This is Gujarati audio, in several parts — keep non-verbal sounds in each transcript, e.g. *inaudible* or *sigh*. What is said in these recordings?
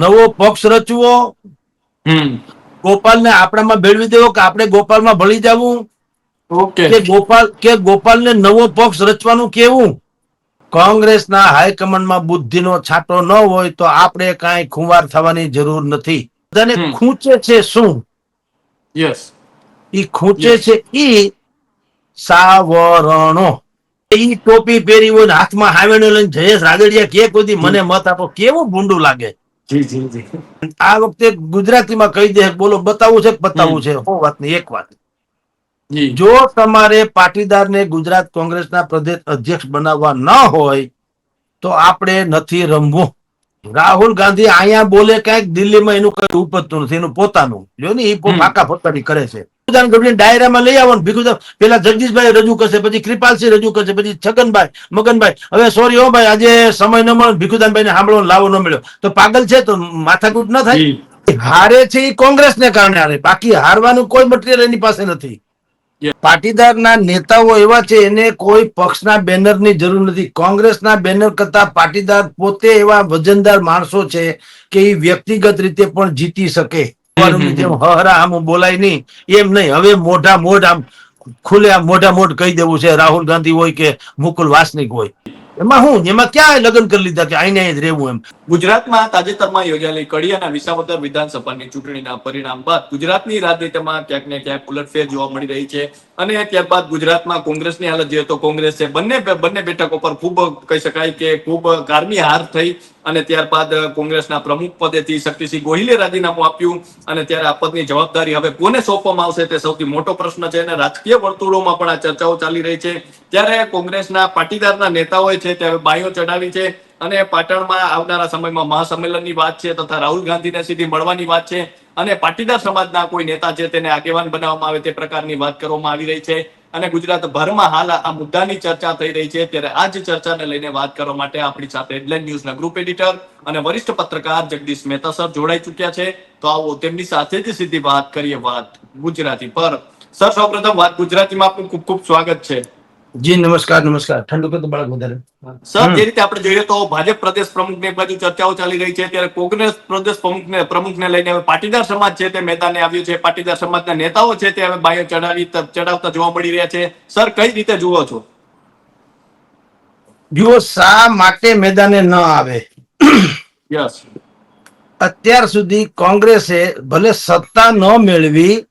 નવો પક્ષ રચવો. ગોપાલને આપણામાં ભેળવી દેવો કે આપણે ગોપાલમાં ભળી જવું? કે ગોપાલ કે ગોપાલને નવો પક્ષ રચવાનું કેવું? કોંગ્રેસના હાઈકમાન્ડમાં બુદ્ધિનો છાંટો ન હોય તો આપણે કાંઈ ખુવાર થવાની જરૂર નથી. બધાને ખૂંચે છે શું? યસ. ઈ ખૂંચે છે ઈ સાવરણો. ઈ ટોપી પહેરી હોય ને હાથમાં હાવેણો લઈને જયેશ રાગડિયા કે કોઈ મને મત આપો. કેવું ભૂંડું લાગે? જી જી જી. આ વખતે ગુજરાતીમાં કહી દે બોલો બતાવવું છે બતાવવું છે? હો વાત નહીં એક વાત. જો. તમારે પાટીદારને ગુજરાત કોંગ્રેસના પ્રદેશ અધ્યક્ષ બનાવવા ન હોય તો આપણે નથી રમવું. રાહુલ ગાંધી અહીંયા બોલે કંઈક દિલ્હીમાં એનું કઈ ઉપજતું નથી એનું પોતાનું. જો ને એ. ફાકા ફોતાની કરે છે. ભીખુદાન ગઢવીને ડાયરામાં લઈ આવવાનું. ને ભીખુદાન પેલા જગદીશભાઈ રજૂ કરશે પછી કૃપાલસિંહ રજૂ કરશે પછી છગનભાઈ મગનભાઈ. હવે સોરી હો ભાઈ આજે સમય ન મળે ભીખુદાનભાઈ ને સાંભળવાનો લાવો ન મળ્યો. તો પાગલ છે તો માથાકૂટ ન થાય? હારે છે એ કોંગ્રેસને કારણે હારે. બાકી હારવાનું કોઈ મટીરિયલ એની પાસે નથી. પાટીદાર પાટીદારના નેતાઓ એવા છે એને કોઈ પક્ષના બેનરની જરૂર નથી. કોંગ્રેસના બેનર કરતા પાટીદાર પોતે એવા વજનદાર માણસો છે કે એ વ્યક્તિગત રીતે પણ જીતી શકે. જેમ હરા આમ બોલાય નહીં. એમ નહીં. હવે મોઢા મોઢ આમ ખુલે આમ મોઢા મોઢ કહી દેવું છે. રાહુલ ગાંધી હોય કે મુકુલ વાસનિક હોય. એમાં હું એમાં ક્યાં લગ્ન કરી લીધા કે આઈને જ રહેવું એમ? ગુજરાતમાં તાજેતરમાં યોજાયેલી કડી અને વિસાવદર વિધાનસભાની ચૂંટણીના પરિણામ બાદ ગુજરાતની રાજનીતિમાં ક્યાંક ને ક્યાંક ઉલટફેર જોવા મળી રહી છે. અને ત્યારબાદ ગુજરાતમાં કોંગ્રેસની હાલત જોઈએ તો કોંગ્રેસે બંને બંને બેઠકો પર ખૂબ કહી શકાય કે ખૂબ કારમી હાર થઈ અને ત્યારબાદ કોંગ્રેસના પ્રમુખ પદેથી શક્તિસિંહ ગોહિલે રાજીનામું આપ્યું અને ત્યારે આ પદની જવાબદારી હવે કોને સોંપવામાં આવશે તે સૌથી મોટો પ્રશ્ન છે અને રાજકીય વર્તુળોમાં પણ આ ચર્ચાઓ ચાલી રહી છે. ત્યારે કોંગ્રેસના પાટીદારના નેતાઓએ છે તે હવે બાયો ચડાવી છે અને પાટણમાં આવનારા સમયમાં મહાસંમેલનની વાત છે તથા રાહુલ ગાંધીને સીધી મળવાની વાત છે અને પાટીદાર સમાજના કોઈ નેતા છે તેને આગેવાન બનાવવામાં આવે તે પ્રકારની વાત કરવામાં આવી રહી છે. અને ગુજરાતભરમાં હાલ આ મુદ્દાની ચર્ચા થઈ રહી છે. ત્યારે આ જ ચર્ચાને લઈને વાત કરવા માટે આપણી સાથે હેડલાઇન ન્યૂઝના ગ્રુપ એડિટર અને વરિષ્ઠ પત્રકાર જગદીશ મહેતા સર જોડાઈ ચુક્યા છે. તો આવો તેમની સાથે જ સીધી વાત કરીએ વાત ગુજરાતી પર. સર, સૌપ્રથમ વાત ગુજરાતીમાં આપનું ખૂબ ખૂબ સ્વાગત છે. જી નમસ્કાર નમસ્કાર. ઠંડુ તો બાળક વધારે. સર જે રીતે આપણે જોઈએ તો ભાજપ પ્રદેશ પ્રમુખની એક બાજુ ચર્ચાઓ ચાલી રહી છે. ત્યારે કોંગ્રેસ પ્રદેશ પ્રમુખને પ્રમુખને લઈને હવે પાટીદાર સમાજ છે તે મેદાને આવ્યું છે. પાટીદાર સમાજના નેતાઓ છે તે હવે બાયો ચડાવી ચડાવતા જોવા મળી રહ્યા છે. સર કઈ રીતે જુઓ છો? જુઓ શા માટે મેદાને ન આવે? યસ. અત્યાર સુધી કોંગ્રેસે ભલે સત્તા ન મેળવી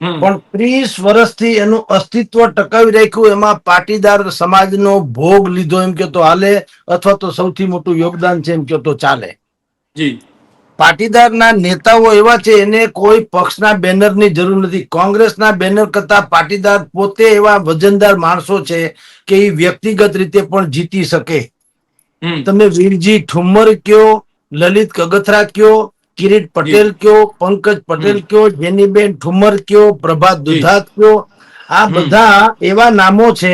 પણ ત્રીસ વર્ષથી એનું અસ્તિત્વ ટકાવી રાખ્યું એમાં પાટીદાર સમાજનો ભોગ લીધો એમ કે તો હાલે અથવા તો સૌથી મોટું યોગદાન છે એમ કે તો ચાલે. જી. પાટીદારના નેતાઓ એવા છે એને કોઈ પક્ષના બેનરની જરૂર નથી. કોંગ્રેસના બેનર કરતા પાટીદાર પોતે એવા વજનદાર માણસો છે કે એ વ્યક્તિગત રીતે પણ જીતી શકે. તમે વીરજી ઠુમ્મર કયો લલિત કગથરા કયો કિરીટ પટેલ કયો પંકજ પટેલ કયો જેનીબેન ઠુમર કયો પ્રભાત દુધાત કયો આ બધા એવા નામો છે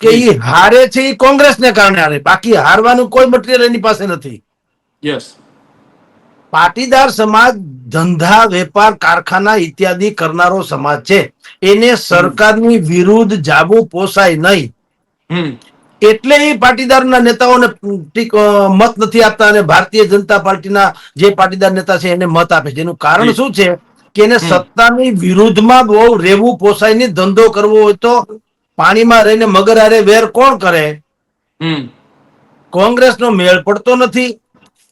કે એ હારે છે એ કોંગ્રેસને કારણે હારે. બાકી હારવાનું કોઈ મટીરિયલ એની પાસે નથી. યસ પાટીદાર સમાજ ધંધા વેપાર કારખાના ઇત્યાદિ કરનારો સમાજ છે. એને સરકારની વિરુદ્ધ જાવું પોસાય નહીં. એટલે એ પાટીદારના નેતાઓને મત નથી આપતા અને ભારતીય જનતા પાર્ટીના જે પાટીદાર નેતા છે એને મત આપે છે. એનું કારણ શું છે કે એને સત્તાની વિરુદ્ધમાં બહુ રહેવું પોસાય નહીં ધંધો કરવો હોય તો પાણીમાં રહીને મગર હારે વેર કોણ કરે? કોંગ્રેસનો મેળ પડતો નથી.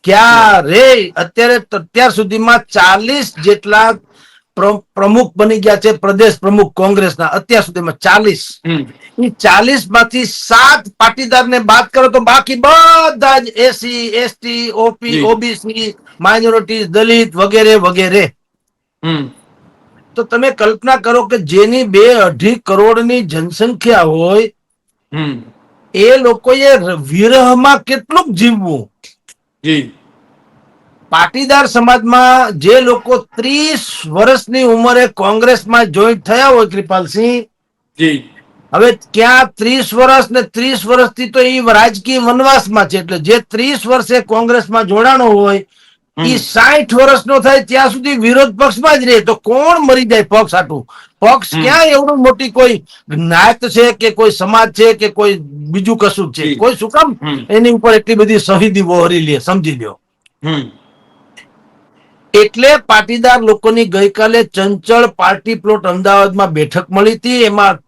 ક્યારે? અત્યારે અત્યાર સુધીમાં ચાલીસ જેટલા પ્રમુખ બની ગયા છે પ્રદેશ પ્રમુખ કોંગ્રેસના. અત્યાર સુધીમાં ચાલીસ. એ ચાલીસમાંથી સાત પાટીદારને બાદ કરો તો બાકી બધા જ SC ST OP OBC minority દલિત વગેરે વગેરે. તો તમે કલ્પના કરો કે જેની બે અઢી કરોડની જનસંખ્યા હોય એ લોકોએ વિરહમાં કેટલું જીવવું. જી. પાટીદાર સમાજમાં જે લોકો ત્રીસ વર્ષની ઉંમરે કોંગ્રેસમાં જોઈન્ટ થયા હોય કૃપાલસિંહ હવે ક્યાં ત્રીસ વર્ષ ને ત્રીસ વર્ષથી તો એ રાજકીય વનવાસમાં છે એટલે જે ત્રીસ વર્ષે કોંગ્રેસમાં જોડાણો હોય એ સાઠ વર્ષનો થાય ત્યાં સુધી વિરોધ પક્ષમાં જ રહે તો કોણ મરી જાય પક્ષ આટું? પક્ષ ક્યાં એવડું મોટી કોઈ જ્ઞાત છે કે કોઈ સમાજ છે કે કોઈ બીજું કશું છે? કોઈ શું કામ? એની ઉપર એટલી બધી શહીદી વહોરી લે સમજી લ્યો. હમ. એટલે પાટીદાર લોકોની ગઈકાલે ચંચળ પાર્ટી પ્લોટ અમદાવાદમાં બેઠક મળી હતી. એમાં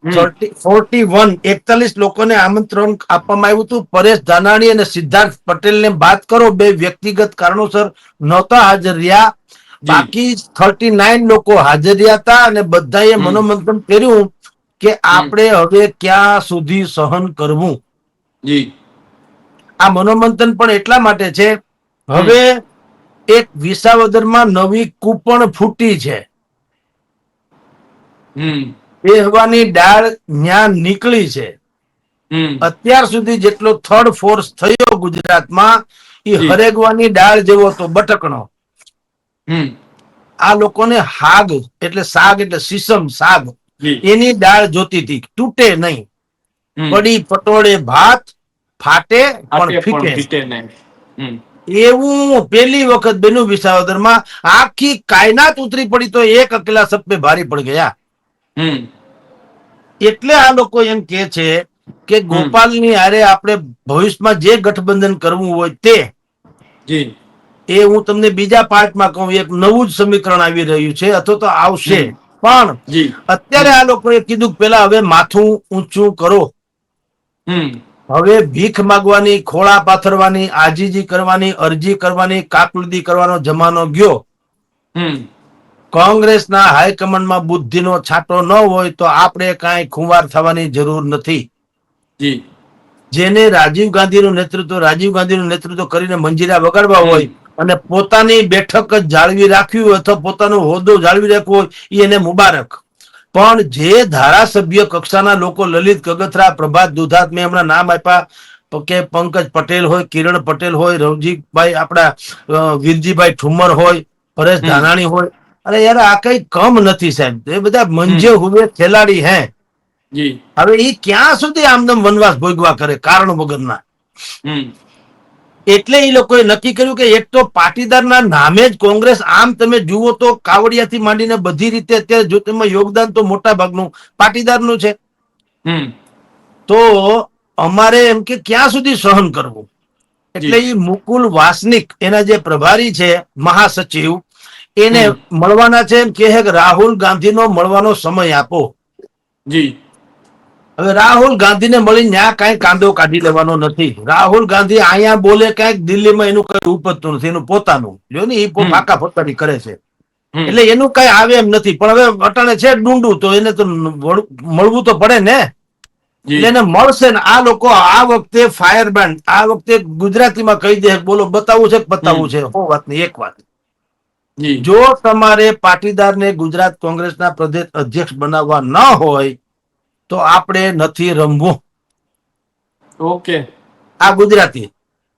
ફોર્ટી વન એકતાલીસ લોકોને આમંત્રણ આપવામાં આવ્યું હતું. પરેશ ધાનાણી અને સિદ્ધાર્થ પટેલને બાદ કરો. બે વ્યક્તિગત કારણોસર નહોતા હાજર રહ્યા. બાકી થર્ટી નાઇન લોકો હાજર રહ્યા હતા અને બધાએ મનોમંથન કર્યું કે આપણે હવે ક્યાં સુધી સહન કરવું. આ મનોમંથન પણ એટલા માટે છે. હવે એક વિસાવદરમાં નવી કૂપણ ફૂટી છે. એ હવાની ડાળ જ્ઞાન નીકળી છે. અત્યાર સુધી જેટલો થર્ડ ફોર્સ થયો ગુજરાતમાં એ હરેગવાની ડાળ જેવો હતો બટકણો. આ લોકોને હાગ એટલે સાગ એટલે સીસમ સાગ. એની ડાળ જોતી હતી. તૂટે નહીં. પડી પટોળે ભાત ફાટે પણ ફીકે. ફીટે નહીં. એવું પેલી વખત બેનું વિસાવદરમાં. આખી કાયનાત ઉતરી પડી તો એક અકેલા સપ્પે ભારી પડ ગયા. એટલે આ લોકો એમ કે છે કે ગોપાલની હારે આપણે ભવિષ્યમાં જે ગઠબંધન કરવું હોય તે એ હું તમને બીજા પાર્ટમાં કહું એક નવું જ સમીકરણ આવી રહ્યું છે અથવા તો આવશે. પણ અત્યારે આ લોકોએ કીધું કે પેલા હવે માથું ઊંચું કરો. હવે ભીખ માગવાની ખોળા પાથરવાની આજીજી કરવાની અરજી કરવાની કાકલુદી કરવાનો જમાનો ગયો. કોંગ્રેસના હાઈકમાન્ડમાં બુદ્ધિનો છાંટો ન હોય તો આપણે કાંઈ ખુંવાર થવાની જરૂર નથી. જેને રાજીવ ગાંધીનું નેતૃત્વ રાજીવ ગાંધીનું નેતૃત્વ કરીને મંજીરા વગાડવા હોય અને પોતાની બેઠક જાળવી રાખવી હોય અથવા પોતાનો હોદ્દો જાળવી રાખવો હોય એને મુબારક. પણ જે ધારાસભ્ય કક્ષાના લોકો લલિત કગથરા પ્રભાત દુધાત મેં હમણાં નામ આપ્યા કે પંકજ પટેલ હોય કિરણ પટેલ હોય રવજીભાઈ આપણા વિરજીભાઈ ઠુમર હોય પરેશ. ધાનાણી હોય. અરે યાર આ કઈ કમ નથી સાહેબ. એ બધા મંજે હુએ ખેલાડી હે. હવે એ ક્યાં સુધી આમદમ વનવાસ ભોગવા કરે કારણ વગરના? એટલે એ લોકોએ નક્કી કર્યું કે એક તો પાટીદારના નામે જ કોંગ્રેસ આમ તમે જુઓ તો કાવડિયાથી માંડીને બધી રીતે અત્યારે જો તેમાં યોગદાન તો મોટા ભાગનું પાટીદારનું છે. તો અમારે એમ કે ક્યાં સુધી સહન કરવું? એટલે એ મુકુલ વાસનિક એના જે પ્રભારી છે મહાસચિવ એને મળવાના છે એમ કે રાહુલ ગાંધીનો મળવાનો સમય આપો. જી. હવે રાહુલ ગાંધીને મળી ન્યા કઈ કાંદો કાઢી લેવાનો નથી. રાહુલ ગાંધી અહીંયા બોલે કાંઈક દિલ્હીમાં એનું કઈ ઉપજતું નથી એનું પોતાનું. જો ને એ ફાકા પોતાની કરે છે. એટલે એનું કઈ આવે એમ નથી. પણ હવે અટાણે છે ડુંડું તો એને તો મળવું તો પડે ને. એને મળશે ને. આ લોકો આ વખતે ફાયર બ્રાન્ડ આ વખતે ગુજરાતીમાં કહી દે બોલો બતાવવું છે કે બતાવવું છે? હો વાત નહીં એક વાત. જો તમારે પાટીદારને ગુજરાત કોંગ્રેસના પ્રદેશ અધ્યક્ષ બનાવવા ન હોય તો આપણે નથી રમવું. ઓકે. આ ગુજરાતી.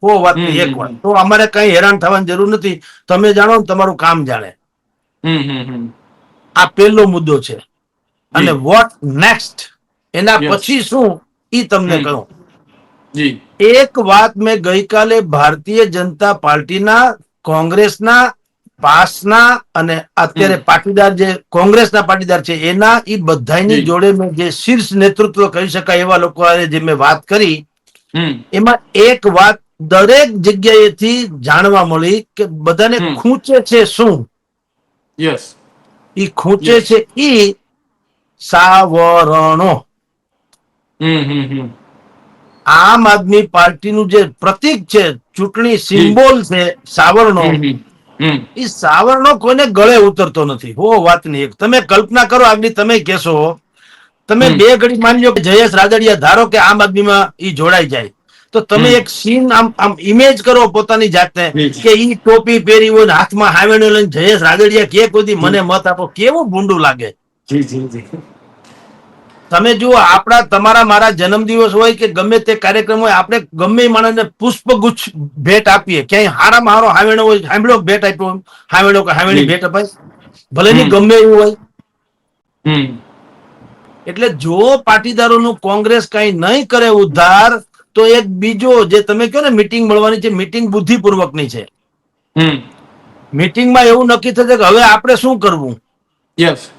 કો વાત એક વાત. તો અમારે કઈ હેરાન થવાની જરૂર નથી. તમે જાણો ને તમારું કામ જાણે. આ પહેલો મુદ્દો છે. અને વોટ નેક્સ્ટ એના પછી શું? ઈ તમને કહું. એક વાત મેં ગઈકાલે ભારતીય જનતા પાર્ટીના કોંગ્રેસના પાસના અને અત્યારે પાટીદાર જે કોંગ્રેસના પાટીદાર છે એના એ બધાની જોડે મેં જે શીર્ષ નેતૃત્વ કહી શકાય એવા લોકો જે મેં વાત કરી એમાં એક વાત દરેક જગ્યાએથી જાણવા મળી કે બધાને ખૂંચે છે શું? યસ. ઈ ખૂંચે છે ઈ સાવરણો. આમ આદમી પાર્ટીનું જે પ્રતીક છે ચૂંટણી સિમ્બોલ છે સાવરણો એ સાવરણો કોઈને ગળે ઉતરતો નથી. હો વાત એક. તમે કલ્પના કરો આગળ તમે કહેશો તમે બે ઘડી માની લો કે જયેશ રાદડિયા ધારો કે આમ આદમીમાં એ જોડાઈ જાય. તો તમે એક સીન આમ આમ ઇમેજ કરો પોતાની જાતને કે ઈ ટોપી પહેરી હોય હાથમાં હાવેણું લઈને જયેશ રાદડિયા કે કોઈ મને મત આપો. કેવું ભૂંડું લાગે? જી જી જી. તમે જુઓ આપણા તમારા મારા જન્મદિવસ હોય કે ગમે તે કાર્યક્રમ હોય આપણે ગમે માણસને પુષ્પગુચ્છ ભેટ આપીએ. ક્યાંય હારામાં હારો હાવેણો હોય હાંભળો ભેટ આપ્યો હાવેણો કે હાવેણી ભેટ અપાય. ભલે ની ગમે એવું હોય. એટલે જો પાટીદારોનું કોંગ્રેસ કઈ નહીં કરે ઉદ્ધાર તો એક બીજો જે તમે કહો ને મીટિંગ મળવાની છે મીટિંગ બુદ્ધિપૂર્વકની છે. મીટિંગમાં એવું નક્કી થશે કે હવે આપણે શું કરવું? યસ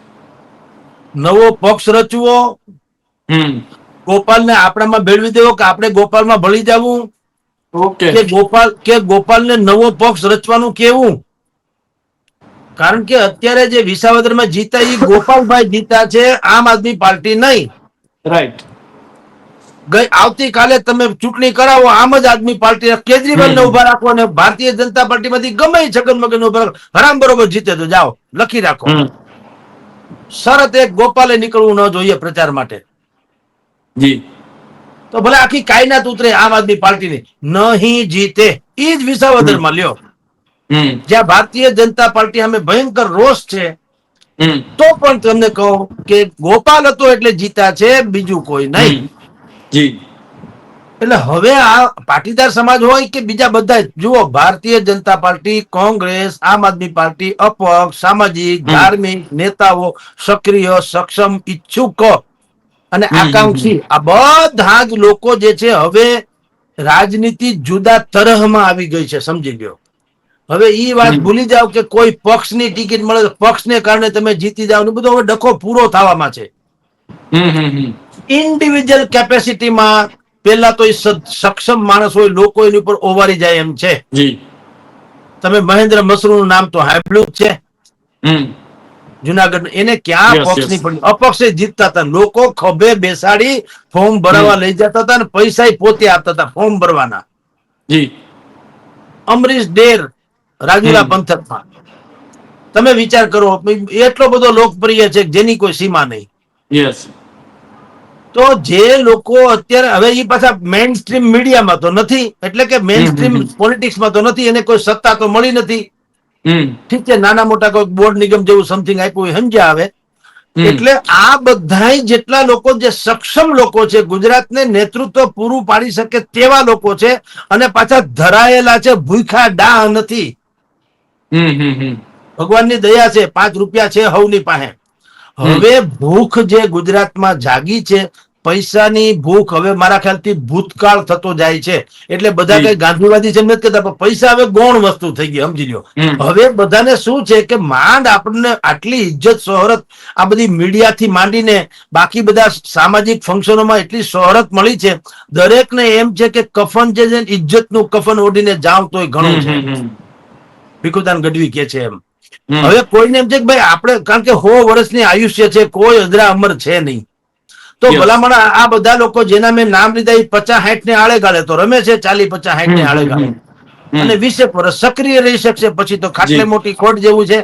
નવો પક્ષ રચવો. ગોપાલને આપણામાં ભેળવી દેવો કે આપણે ગોપાલમાં ભળી જવું? કે ગોપાલ કે ગોપાલને નવો પક્ષ રચવાનું કેવું? કારણ કે અત્યારે જે વિસાવદરમાં જીતા એ ગોપાલભાઈ જીતા છે આમ આદમી પાર્ટી નહીં. રાઈટ ગઈ આવતીકાલે તમે ચૂંટણી કરાવો આમ જ આદમી પાર્ટી કેજરીવાલ ને ઊભા રાખો અને ભારતીય જનતા પાર્ટીમાંથી ગમે છગન મગન ઊભા રાખો. હરામ બરોબર જીતે તો જાઓ લખી રાખો. શરત એક ગોપાલે નીકળવું ન જોઈએ પ્રચાર માટે. જી. તો ભલે આખી કાયનાત ઉતરે આમ આદમી પાર્ટીની. નહીં જીતે. એ જ વિસાવદરમાં લ્યો. જ્યાં ભારતીય જનતા પાર્ટી સામે ભયંકર રોષ છે તો પણ તમને કહો કે ગોપાલ હતો એટલે જીતા છે બીજું કોઈ નહીં. જી. એટલે હવે આ પાટીદાર સમાજ હોય કે બીજા બધા જુઓ ભારતીય જનતા પાર્ટી કોંગ્રેસ આમ આદમી પાર્ટી અપક્ષ સામાજિક ધાર્મિક નેતાઓ સક્રિય સક્ષમ ઈચ્છુક. અને આકાંક્ષી આ બધા જ લોકો જે છે હવે રાજનીતિ જુદા તરહમાં આવી ગઈ છે સમજી ગયો હવે ઈ વાત ભૂલી જાવ કે કોઈ પક્ષની ટિકિટ મળે પક્ષને કારણે તમે જીતી જાવ ને બધો હવે ડખો પૂરો થવામાં છે. ઇન્ડિવિજ્યુઅલ કેપેસિટીમાં પેલા તો એ સક્ષમ માણસ હોય લોકો એની ઉપર ઓવારી જાય એમ છે. તમે મહેન્દ્ર મસરૂ નામ તો હાઈબ્લુક છે. જુનાગઢ એને ક્યાં પક્ષની પડી અપક્ષે જીતતા હતા. લોકો ખભે બેસાડી ફોર્મ ભરવા લઈ જતા હતા અને પૈસા પોતે આપતા હતા ફોર્મ ભરવાના. અમરીશ ડેર રાજુલા પંથક પંથકમાં. તમે વિચાર કરો એટલો બધો લોકપ્રિય છે જેની કોઈ સીમા નહીં. યસ તો જે લોકો અત્યારે હવે એ પાછા મેઇન સ્ટ્રીમ મીડિયામાં તો નથી. એટલે કે મેઇન સ્ટ્રીમ પોલિટિક્સમાં તો નથી. એને કોઈ સત્તા તો મળી નથી. ઠીક છે નાના મોટા કોઈ બોર્ડ નિગમ જેવું સમથિંગ આપ્યું સમજ્યા આવે. એટલે આ બધા જેટલા લોકો જે સક્ષમ લોકો છે ગુજરાતને નેતૃત્વ પૂરું પાડી શકે તેવા લોકો છે અને પાછા ધરાયેલા છે ભૂખા ડાહ નથી. ભગવાનની દયા છે પાંચ રૂપિયા છે હવની પાસે. હવે ભૂખ જે ગુજરાતમાં જાગી છે પૈસાની ભૂખ હવે મારા ખ્યાલથી ભૂતકાળ થતો જાય છે. એટલે બધા કઈ ગાંધીવાદી છે નથી કહેતા પણ પૈસા હવે ગૌણ વસ્તુ થઈ ગઈ સમજી લો હવે બધાને શું છે કે માંડ આપણને આટલી ઇજ્જત શોહરત આ બધી મીડિયાથી માંડીને બાકી બધા સામાજિક ફંક્શનોમાં એટલી શોહરત મળી છે. દરેકને એમ છે કે કફન જે છે ને ઇજ્જતનું કફન ઓઢીને જાવ તોય ઘણું છે. ભીખુદાન ગઢવી કે છે એમ. હવે કોઈને એમ છે કે ભાઈ આપણે કારણ કે સો વર્ષની આયુષ્ય છે કોઈ અજરા અમર છે નહીં. તો ભલામણ આ બધા લોકો જેના મેં નામ લીધા એ પચાસ સાઠ ને આળે ગાળે તો રમે છે ચાલી પચાસ સાઠ ને આળે ગાળે. અને વીસેક વર્ષ સક્રિય રહી શકશે પછી તો ખાટલે મોટી ખોટ જેવું છે.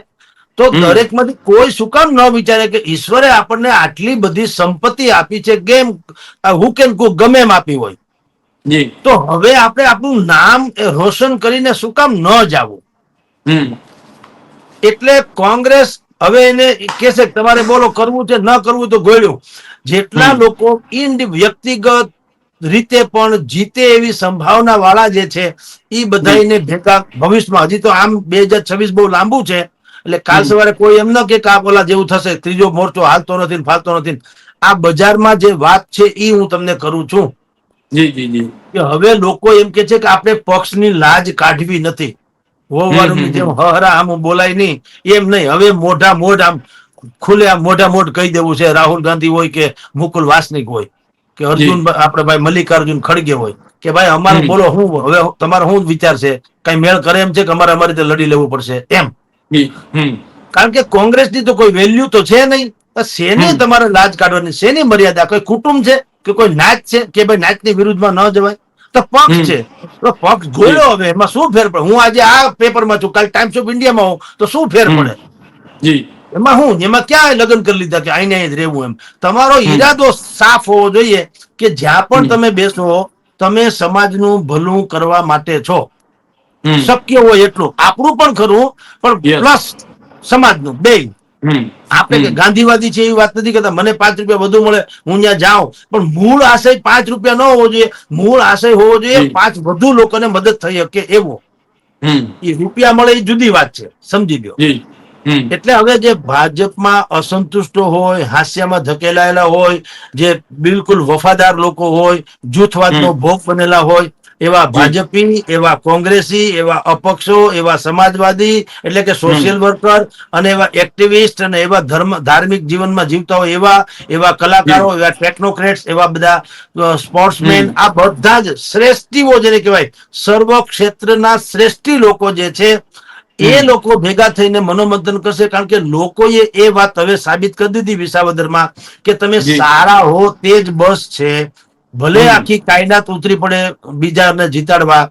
તો દરેકમાંથી કોઈ શું કામ ન વિચારે કે ઈશ્વરે આપણને આટલી બધી સંપત્તિ આપી છે કેમ? હુ કેન કુ ગમે એમ આપી હોય. તો હવે આપણે આપણું નામ રોશન કરીને શું કામ ન જાવું? એટલે કોંગ્રેસ હવે એને કે છે તમારે બોલો કરવું છે ન કરવું તો ગોળ્યું. જેટલા લોકો ઇન્ડ વ્યક્તિગત રીતે પણ જીતે એવી સંભાવના વાળા જે છે એ બધાને ભેગા ભવિષ્યમાં. હજી તો આમ બે હજાર છવ્વીસ બહુ લાંબુ છે એટલે કાલ સવારે કોઈ એમ ન કે આ ઓલા જેવું થશે ત્રીજો મોરચો હાલતો નથી ફાલતો નથી આ બજારમાં જે વાત છે એ હું તમને કરું છું. જી જી જી. કે હવે લોકો એમ કે છે કે આપણે પક્ષની લાજ કાઢવી નથી. હમ, જેમ હરા આમ બોલાય નહીં. એમ નહીં. હવે મોઢા મોઢ આમ ખુલે આમ મોઢા મોઢ કહી દેવું છે રાહુલ ગાંધી હોય કે મુકુલ વાસનિક હોય કે અર્જુન આપણે ભાઈ મલ્લિકાર્જુન ખડગે હોય કે ભાઈ અમારે બોલો હું હવે તમારો શું વિચાર છે? કઈ મેળ કરે એમ છે કે અમારે અમારી રીતે લડી લેવું પડશે? એમ. કારણ કે કોંગ્રેસની તો કોઈ વેલ્યુ તો છે નહીં. શેની તમારે લાજ કાઢવાની? શેની મર્યાદા? કોઈ કુટુંબ છે કે કોઈ નાચ છે કે ભાઈ નાચની વિરુદ્ધમાં ન જવાય? તો પક્ષ છે. તો પક્ષ ગોળ્યો હવે. એમાં શું ફેર પડે? હું આજે આ પેપરમાં છું. કાલ ટાઈમ્સ ઓફ ઇન્ડિયામાં હોઉં તો શું ફેર પડે? જી. એમાં હું? એમાં ક્યાં લગ્ન કરી લીધા કે આઈને જ રહેવું એમ? તમારો. ઈરાદો સાફ હોવો જોઈએ કે જ્યાં પણ તમે બેસો તમે સમાજનું ભલું કરવા માટે છો. શક્ય હોય એટલું. આપણું પણ ખરું પણ. પ્લસ સમાજનું બે. આપણે કે ગાંધીવાદી છે એવી વાત નથી કરતા. મને પાંચ રૂપિયા વધુ મળે હું ત્યાં જાઉં. પણ મૂળ આશય પાંચ રૂપિયા ન હોવો જોઈએ. મૂળ આશય હોવો જોઈએ પાંચ વધુ લોકોને મદદ થઈ શકે એવો. એ રૂપિયા મળે એ જુદી વાત છે. સમજી હમ એટલે હવે જે ભાજપમાં અસંતુષ્ટો હોય હાસ્યમાં ધકેલાયેલા હોય જે બિલકુલ વફાદાર લોકો હોય જૂથવાદનો ભોગ બનેલા હોય એવા ભાજપી એવા કોંગ્રેસી એવા અપક્ષો એવા સમાજવાદી એટલે કે સોશિયલ વર્કર અને એવા એક્ટિવિસ્ટ અને એવા ધર્મ ધાર્મિક જીવનમાં જીવતા હોય એવા એવા કલાકારો એવા ટેકનોક્રેટ્સ એવા બધા સ્પોર્ટ્સમેન આ બધા જ શ્રેષ્ઠીઓ જેને કહેવાય સર્વ ક્ષેત્રના શ્રેષ્ઠી લોકો જે છે એ લોકો ભેગા થઈને મનોમંથન કરશે કારણ કે લોકોએ એ વાત હવે સાબિત કરી દીધી વિસાવદરમાં કે તમે સારા હો તે જ બસ છે. ભલે આખી કાયદાત ઉતરી પડે બીજાને જીતાડવા.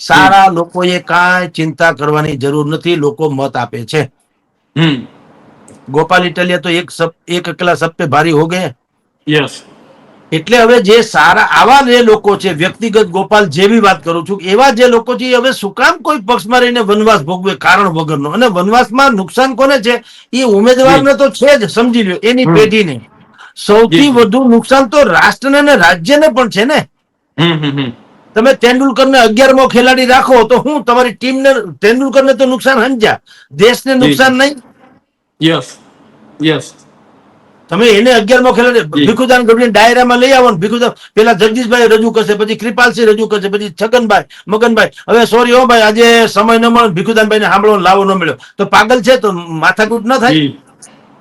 સારા લોકોએ કાંઈ ચિંતા કરવાની જરૂર નથી લોકો મત આપે છે. હમ. ગોપાલ ઇટાલિયા તો એક સપ એક અકેલા સબ પે ભારી હો ગયે. યસ એટલે હવે જે સારા આવા જે લોકો છે વ્યક્તિગત ગોપાલ જેવી વાત કરું છું એવા જે લોકો છે હવે શું કામ કોઈ પક્ષમાં રહીને વનવાસ ભોગવે કારણ વગરનો? અને વનવાસમાં નુકસાન કોને છે? એ ઉમેદવારને તો છે જ સમજી લ્યો એની પેઢીને. સૌથી વધુ નુકસાન તો રાષ્ટ્રને અને રાજ્યને પણ છે ને? તમે તેંડુલકરને અગિયારમો ખેલાડી રાખો તો હું તમારી ટીમને તેંડુલકરને તો નુકસાન સમજ્યા દેશને. નુકસાન નહીં? Yes yes. તમે એને અગિયારમો ખેલાડી. ભીખુદાન ગઢવીને ડાયરામાં લઈ આવો ને ભીખુદાન. પેલા જગદીશભાઈ રજૂ કરશે પછી કૃપાલસિંહ રજૂ કરશે પછી છગનભાઈ મગનભાઈ. હવે સોરી હો ભાઈ આજે સમય ન મળે ભીખુદાનભાઈ ને સાંભળો લાવો ન મળ્યો. તો પાગલ છે તો માથાકૂટ ન થાય?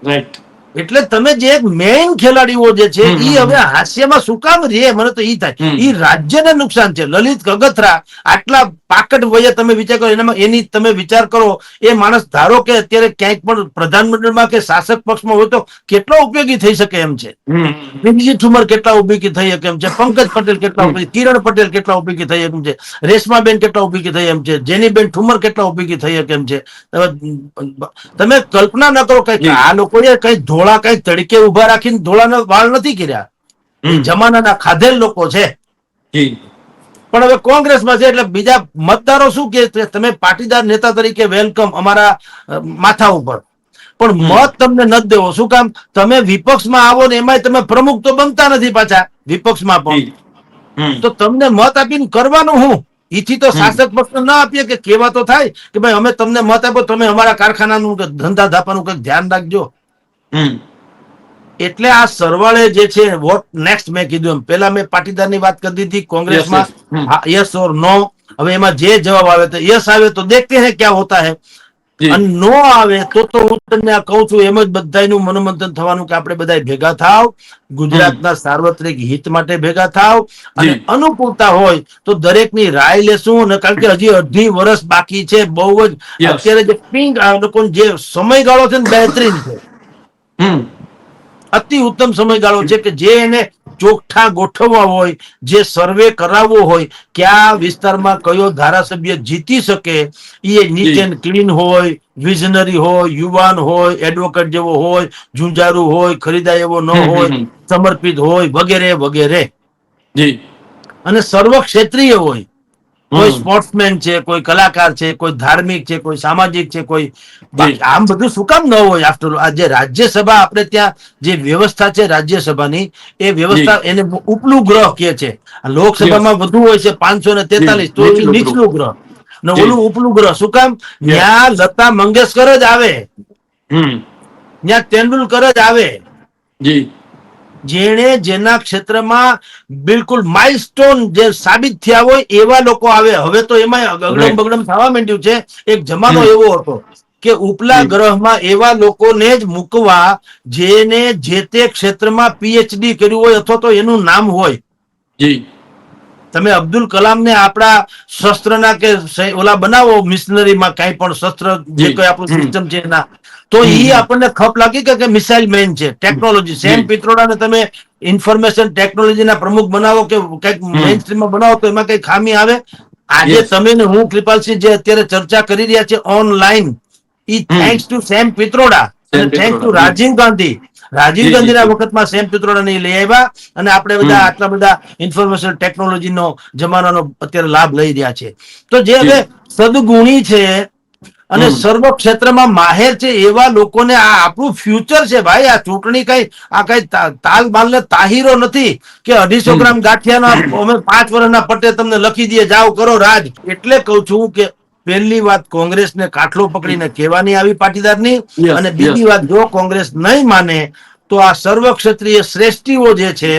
રાઈટ એટલે તમે જે મેઇન ખેલાડીઓ જે છે એ હવે હાસ્યમાં શું કામ રે મને તો એ થાય. એ રાજ્યને નુકસાન છે. લલિત કગથરા આટલા પાકટ વયે તમે વિચાર કરો એનામાં એની તમે વિચાર કરો એ માણસ ધારો કે અત્યારે ક્યાંક પણ પ્રધાનમંત્રીમાં કે શાસક પક્ષમાં હોય તો કેટલો ઉપયોગી થઈ શકે એમ છે? હમ. ઠુમર કેટલા ઉપયોગી થઈ શકે એમ છે? *laughs* પંકજ પટેલ કેટલા. ઉપયોગી કિરણ પટેલ કેટલા ઉપયોગી થઈ એમ છે? રેશમાબેન કેટલા ઉપયોગી થઈ એમ છે? જેનીબેન ઠુમર કેટલા ઉપયોગી થઈ શકે એમ છે? તમે કલ્પના ન કરો કઈ આ લોકોએ કઈ ધોળા કઈ તડકે ઊભા રાખીને ધોળાના વાળ નથી કર્યા? જમાનાના ખાધેલ લોકો છે. પણ હવે કોંગ્રેસમાં છે એટલે બીજા મતદારો શું કે તમે પાટીદાર નેતા તરીકે વેલકમ અમારા માથા ઉપર. પણ મત તમને ન દેવો. શું કામ? તમે વિપક્ષમાં આવો ને એમાંય તમે પ્રમુખ તો બનતા નથી પાછા વિપક્ષમાં પણ. તો તમને મત આપીને કરવાનું હું? ઈથી તો શાસક પક્ષ ના આપીએ કે કેવા તો થાય? કે ભાઈ અમે તમને મત આપો તમે અમારા કારખાનાનું ધંધા ધાપાનું કંઈક ધ્યાન રાખજો. એટલે આ સરવાળે જે છે વોટ નેક્સ્ટ મેં કીધું એમ. પેલા મેં પાટીદારની વાત કરી દીધી કોંગ્રેસમાં. યસ ઓર નો હવે એમાં જે જવાબ આવે તો યસ આવે તો દેખતે હે ક્યાં હોતા હે. અને નો આવે તો તો હું તમને આ કહું છું એમ જ બધાનું મનોમંથન થવાનું કે આપણે બધા ભેગા થાવ ગુજરાતના સાર્વત્રિક હિત માટે ભેગા થાવ અને અનુકૂળતા હોય તો દરેકની રાય લેશું અને કારણ કે હજી અઢી વર્ષ બાકી છે બહુ જ અત્યારે જે પિંક આ લોકોનો જે સમયગાળો છે ને બહેતરીન છે. અતિ ઉત્તમ સમયગાળો છે કે જે એને ચોખ્ઠા ગોઠવવા હોય જે સર્વે કરાવવો હોય કયા વિસ્તારમાં કયો ધારાસભ્ય જીતી શકે એ નીટ એન્ડ ક્લીન હોય વિઝનરી હોય યુવાન હોય એડવોકેટ જેવો હોય ઝુંઝારુ હોય ખરીદાય એવો ન હોય સમર્પિત હોય વગેરે વગેરે. જી. અને સર્વ ક્ષેત્રીય હોય. કોઈ. સ્પોર્ટ્સમેન છે કોઈ કલાકાર છે કોઈ ધાર્મિક છે કોઈ સામાજિક છે કોઈ આમ બધું શું કામ ન હોય આફ્ટર આ જે રાજ્યસભા આપણે ત્યાં જે વ્યવસ્થા છે રાજ્યસભાની એ વ્યવસ્થા એને ઉપલું ગ્રહ કે છે. લોકસભામાં વધુ હોય છે પાંચસો ને તેતાલીસ તો નીચલું ગ્રહ. ને ઓલું ઉપલું ગ્રહ. શું કામ? ત્યાં લતા મંગેશકર જ આવે. હમ. ત્યાં તેંડુલકર જ આવે. જી. જેણે જેના ક્ષેત્રમાં બિલકુલ માઇલસ્ટોન જે સાબિત થયા હોય એવા લોકો આવે. હવે તો એમાં અગડમ બગડમ થવા માંડ્યું છે. એક જમાનો એવો હતો કે ઉપલા હમ. ગ્રહમાં એવા લોકોને જ મૂકવા જેને જે તે ક્ષેત્રમાં પીએચડી કર્યું હોય અથવા તો એનું નામ હોય. જી. તમે અબ્દુલ કલામને આપણા શસ્ત્રના કે ઓલા બનાવો મિશનરીમાં કઈ પણ શસ્ત્ર જે જી. કોઈ આપણું સિસ્ટમ છે એના. તો એ આપણને ખપ લાગી કે- મિસાઇલ મેન છે ટેકનોલોજી સેમ. પિત્રોડાને તમે ઇન્ફોર્મેશન ટેકનોલોજીના પ્રમુખ બનાવો કે કંઈક મેઇન સ્ટ્રીમમાં બનાવો તો એમાં કઈ ખામી આવે? આજે. તમે ને હું કૃપાલસિંહ જે અત્યારે ચર્ચા કરી રહ્યા છે online E. Thanks to Sam Pitroda thanks to Rajiv Gandhi Rajiv ગાંધીના. વખતમાં સેમ પિત્રોડાને લઈ આવ્યા અને આપણે બધા આટલા બધા ઇન્ફોર્મેશન ટેકનોલોજીનો જમાનાનો અત્યારે લાભ લઈ રહ્યા છે. તો જે. હવે સદગુણી છે અને. સર્વ ક્ષેત્રમાં માહેર છે એવા લોકોને આ આપણું ફ્યુચર છે ભાઈ. આ ચૂંટણી કઈ આ કઈ તાલ બાલ ને તાહીરો નથી કે અઢીસો ગ્રામ ગાંઠિયાના અમે પાંચ વર્ષના પટ્ટે તમને લખી દઈએ જાઓ કરો રાજ. એટલે કઉ છું કે પહેલી વાત કોંગ્રેસને કાઠલો પકડીને કહેવાની આવી પાટીદારની અને બીજી વાત જો કોંગ્રેસ નહીં માને તો આ સર્વ ક્ષત્રિય શ્રેષ્ઠીઓ જે છે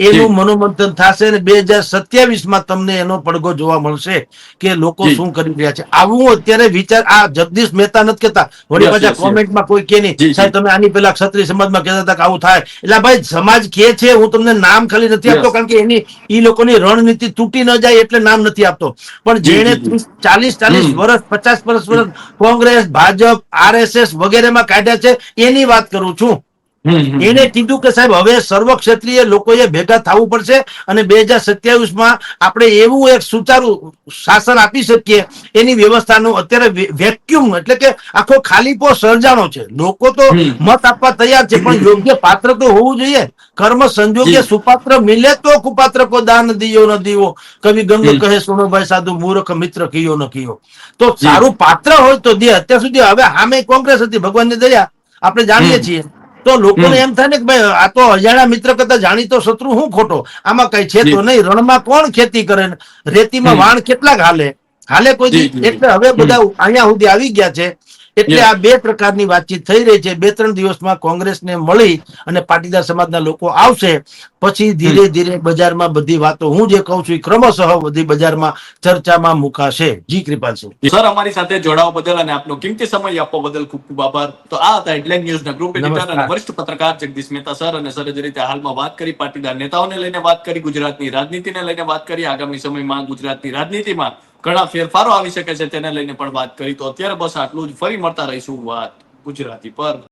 એનું મનોમંથન થશે અને બે હજાર સત્યાવીસમાં તમને એનો પડઘો જોવા મળશે કે લોકો શું કરી રહ્યા છે. આવું અત્યારે વિચાર આ જગદીશ મહેતા નથી કેતા વળી પાછા. કોમેન્ટમાં કોઈ કે નહીં. સાહેબ તમે આની પેલા ક્ષત્રિય સમાજમાં કહેતા હતા કે આવું થાય. એટલે ભાઈ સમાજ કે છે હું તમને નામ ખાલી નથી આપતો કારણ કે એની ઈ લોકોની રણનીતિ તૂટી ન જાય એટલે નામ નથી આપતો. પણ જેણે ચાલીસ ચાલીસ વર્ષ પચાસ વર્ષ વર્ષ કોંગ્રેસ ભાજપ આરએસએસ વગેરેમાં કાઢ્યા છે એની વાત કરું છું. એને કીધું કે સાહેબ હવે સર્વ ક્ષેત્રીય લોકોએ ભેગા થવું પડશે અને બે હજાર સત્યાવીસમાં આપણે એવું એક સુચારુ શાસન આપી શકીએ એની વ્યવસ્થાનું અત્યારે વેક્યુમ એટલે કે આખો ખાલીપો સર્જાણો છે. લોકો તો મત આપવા તૈયાર છે પણ યોગ્ય પાત્ર તો હોવું જોઈએ. કર્મ સંજોગે સુપાત્ર મિલે તો કુપાત્ર કો દાન દિયો ન દિયો કવિ ગંગો કહે સોનોભાઈ સાધુ મૂર્ખ મિત્ર કિયો ન કિયો. તો સારું પાત્ર હોય તો દે. અત્યાર સુધી હવે સામે કોંગ્રેસ હતી ભગવાનની દયા. આપણે જાણીએ છીએ. તો લોકોને એમ થાય ને કે ભાઈ આ તો અજાણા મિત્ર કરતા જાણીતો શત્રુ હું ખોટો? આમાં કઈ છે તો. નહીં. રણમાં કોણ ખેતી કરે રેતીમાં વાણ કેટલાક હાલે? હાલે કોઈ. એટલે હવે બધા અહીંયા સુધી આવી ગયા છે. એટલે આ બે પ્રકારની વાતચીત થઈ રહી છે. બે ત્રણ દિવસમાં કોંગ્રેસને મળી અને પાટીદાર સમાજના લોકો આવશે. પછી ધીરે ધીરે બજારમાં બધી વાતો હું જે કહું છું એ ક્રમશઃ બધી બજારમાં ચર્ચામાં મુકાશે. જી કૃપાલસિંહ. સર અમારી સાથે જોડાવા બદલ અને આપનો કિંમતી સમય આપવા બદલ ખૂબ ખૂબ આભાર. તો આ હતા હેડલાઇન ન્યૂઝના ગ્રુપ એડિટર અને વરિષ્ઠ પત્રકાર જગદીશ મહેતા સર અને સર જે રીતે હાલમાં વાત કરી પાટીદાર નેતાઓને લઈને વાત કરી ગુજરાતની રાજનીતિને લઈને વાત કરી. આગામી સમયમાં ગુજરાતની રાજનીતિમાં ઘણા ફેરફારો આવી શકે છે તેને લઈને પણ વાત કરી. તો અત્યારે બસ આટલું જ. ફરી મળતા રહીશું વાત ગુજરાતી પર.